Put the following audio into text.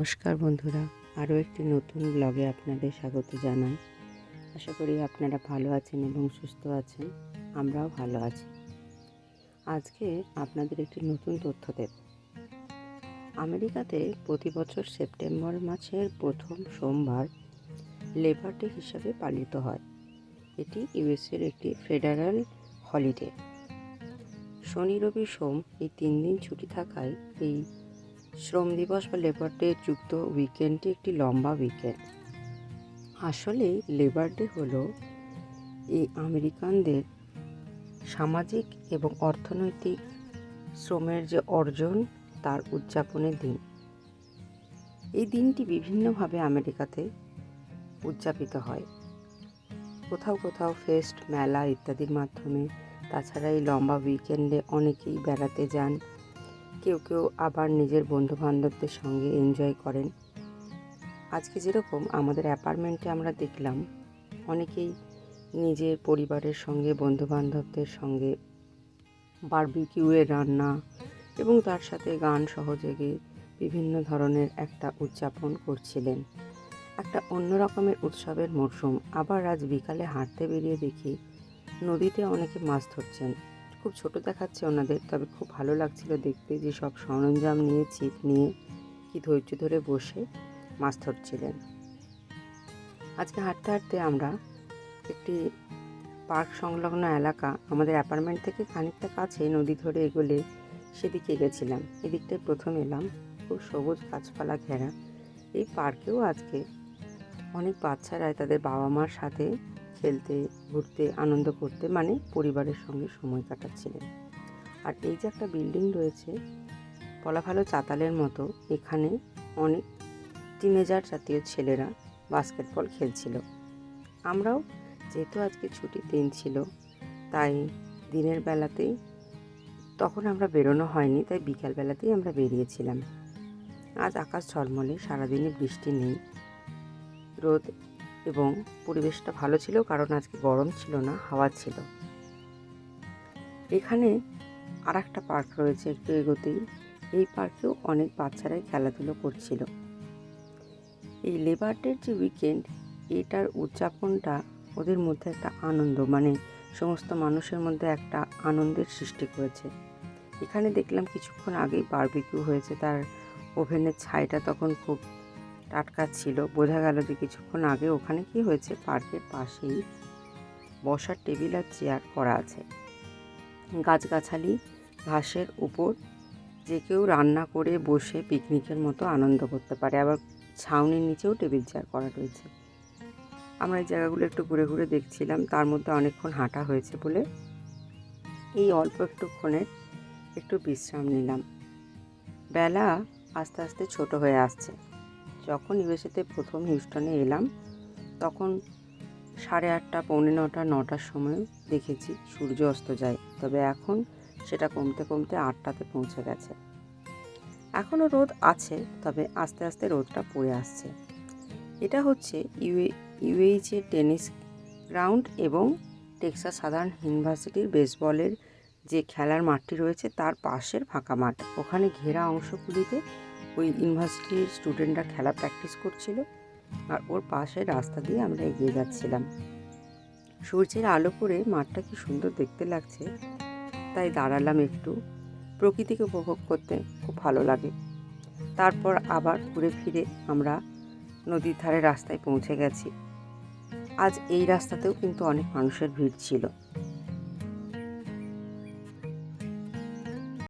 নমস্কার বন্ধুরা, আরও একটি নতুন ব্লগে আপনাদের স্বাগত জানাই। আশা করি আপনারা ভালো আছেন এবং সুস্থ আছেন, আমরাও ভালো আছি। আজকে আপনাদের একটি নতুন তথ্য দেব। আমেরিকাতে প্রতি বছর সেপ্টেম্বর মাসের প্রথম সোমবার লেবার ডে হিসাবে পালিত হয়। এটি ইউএসের একটি ফেডারাল হলিডে। শনি রবি সোম এই তিন দিন ছুটি থাকায় এই শ্রম দিবস বা লেবার ডে যুক্ত উইকেন্ডটি একটি লম্বা উইকেন্ড আসলে লেবার ডে হলো এই আমেরিকানদের সামাজিক এবং অর্থনৈতিক শ্রমের যে অর্জন, তার উদযাপনের দিন। এই দিনটি বিভিন্নভাবে আমেরিকাতে উদযাপিত হয়। কোথাও কোথাও ফেস্ট, মেলা ইত্যাদির মাধ্যমে। তাছাড়া এই লম্বা উইকেন্ডে অনেকেই বেড়াতে যান। কেউ কেউ আবার নিজের বন্ধু বান্ধবদের সঙ্গে এনজয় করেন। আজকে যেরকম আমাদের অ্যাপার্টমেন্টে আমরা দেখলাম, অনেকেই নিজের পরিবারের সঙ্গে বন্ধু বান্ধবদের সঙ্গে বারবিকিউয়ের রান্না এবং তার সাথে গান সহযোগে বিভিন্ন ধরনের একটা উদযাপন করছিলেন। একটা অন্য রকমের উৎসবের মরশুম। আবার আজ বিকালে হাঁটতে বেরিয়ে দেখি নদীতে অনেকে মাছ ধরছেন। খুব ছোট দেখাচ্ছে ওনাদের, তবে খুব ভালো লাগছিল দেখতে যে সব সরঞ্জাম নিয়ে ছিপ নিয়ে কি ধৈর্য ধরে বসে মাছ ধরছিলেন। আজকে হাঁটতে হাঁটতে আমরা একটি পার্ক সংলগ্ন এলাকা, আমাদের অ্যাপার্টমেন্ট থেকে খানিকটা কাছে নদী ধরে এগোলে সেদিকে গেছিলাম। এদিকটায় প্রথম এলাম, খুব সবুজ গাছপালা ঘেরা। এই পার্কেও আজকে অনেক বাচ্চারাই তাদের বাবা মার সাথে খেলতে, ঘুরতে, আনন্দ করতে মানে পরিবারের সঙ্গে সময় কাটাচ্ছিলেন। আর এই যে একটা বিল্ডিং রয়েছে বলা ভালো চাতালের মতো, এখানে অনেক টিনেজার জাতীয় ছেলেরা বাস্কেটবল খেলছিল। আমরাও যেহেতু আজকে ছুটির দিন ছিল, তাই দিনের বেলাতেই তখন আমরা বেরোনো হয়নি, তাই বিকালবেলাতেই আমরা বেরিয়েছিলাম। আজ আকাশ ঝলমলে, সারাদিনে বৃষ্টি নেই। রোদ এবং পরিবেশটা ভালো ছিল কারণ আজকে গরম ছিল না, হাওয়া ছিল। এখানে আর একটা পার্ক রয়েছে একটু এগোতেই। এই পার্কেও অনেক বাচ্চারাই খেলাধুলো করছিল। এই লেবার ডের যে উইকেন্ড এটার উদযাপনটা ওদের মধ্যে একটা আনন্দ মানে সমস্ত মানুষের মধ্যে একটা আনন্দের সৃষ্টি করেছে। এখানে দেখলাম কিছুক্ষণ আগেই বারবিকিউ হয়েছে, তার ওভেনের ছাইটা তখন খুব টাটকা ছিল। বোঝা গেল যে কিছুক্ষণ আগে ওখানে কি হয়েছে। পার্কের পাশেই বসার টেবিল আর চেয়ার করা আছে। গাছগাছালি, ঘাসের উপর যে কেউ রান্না করে বসে পিকনিকের মতো আনন্দ করতে পারে। আবার ছাউনির নিচেও টেবিল চেয়ার করা রয়েছে। আমরা এই জায়গাগুলো একটু ঘুরে ঘুরে দেখছিলাম। তার মধ্যে অনেকক্ষণ হাঁটা হয়েছে বলে এই অল্প একটুক্ষণের একটু বিশ্রাম নিলাম। বেলা আস্তে আস্তে ছোট হয়ে আসছে। যখন ইউএসএতে প্রথম হিউস্টনে এলাম, তখন সাড়ে আটটা, পৌনে নটা, নটার সময় দেখেছি সূর্য অস্ত যায়। তবে এখন সেটা কমতে কমতে আটটাতে পৌঁছে গেছে। এখনও রোদ আছে, তবে আস্তে আস্তে রোদটা পড়ে আসছে। এটা হচ্ছে ইউএ ইউএইচের টেনিস গ্রাউন্ড এবং টেক্সাস সাধারণ ইউনিভার্সিটির বেসবলের যে খেলার মাঠটি রয়েছে, তার পাশের ফাঁকা মাঠ। ওখানে ঘেরা অংশগুলিতে ওই ইউনিভার্সিটির স্টুডেন্টরা খেলা প্র্যাকটিস করছিল আর ওর পাশে রাস্তা দিয়ে আমরা এগিয়ে যাচ্ছিলাম। সূর্যের আলো পড়ে মাঠটা কি সুন্দর দেখতে লাগছে, তাই দাঁড়ালাম একটু। প্রকৃতিকে উপভোগ করতে খুব ভালো লাগে। তারপর আবার ঘুরে ফিরে আমরা নদীর ধারে রাস্তায় পৌঁছে গেছি। আজ এই রাস্তাতেও কিন্তু অনেক মানুষের ভিড় ছিল।